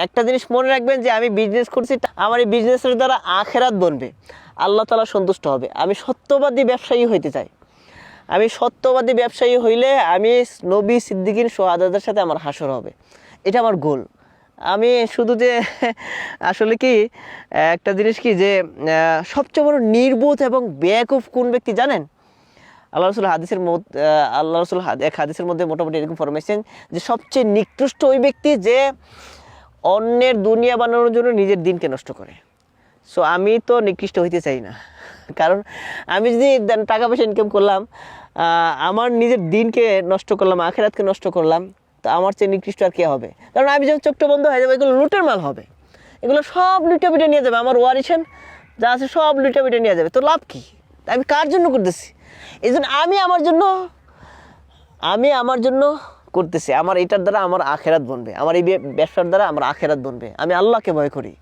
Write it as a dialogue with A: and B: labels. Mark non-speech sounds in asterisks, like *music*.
A: একটা জিনিস মনে রাখবেন যে আমি বিজনেস করছি আমার এই বিজনেসের দ্বারা আখেরাত বনবে। আল্লাহ তালা সন্তুষ্ট হবে। আমি সত্যবাদী ব্যবসায়ী হইতে চাই। আমি সত্যবাদী ব্যবসায়ী হইলে আমি নবী সিদ্দিকিন সোহাদাদের সাথে আমার হাসর হবে। এটা আমার গোল। আমি শুধু যে *laughs* আসলে কি, একটা জিনিস কি যে সবচেয়ে বড় নির্বোধ এবং বেয়াকুফ কোন ব্যক্তি জানেন? আল্লাহ রসুল হাদিসের আল্লাহ রসুল এক হাদিসের মধ্যে মোটামুটি এরকম ফরমেশন যে সবচেয়ে নিকৃষ্ট ওই ব্যক্তি যে অন্যের দুনিয়া বানানোর জন্য নিজের দিনকে নষ্ট করে। সো আমি তো নিকৃষ্ট হইতে চাই না। কারণ আমি যদি টাকা পয়সা ইনকাম করলাম আমার নিজের দিনকে নষ্ট করলাম, আখেরাতকে নষ্ট করলাম, তো আমার চেয়ে নিকৃষ্ট আর কে হবে? কারণ আমি যখন চোখটা বন্ধ হয়ে যাবে, এগুলো লুটের মাল হবে। এগুলো সব লুটে পিটে নিয়ে যাবে। আমার ওয়ারিশন যা আছে সব লুটে পিটে নিয়ে যাবে। তো লাভ কি? আমি কার জন্য করতেছি? এই আমি আমার জন্য, আমি আমার জন্য করতেছি, আমার এটার দ্বারা আমার আখেরাত বনবে, আমার এই ব্যবসার দ্বারা আমার আখেরাত বনবে। আমি আল্লাহকে ভয় করি।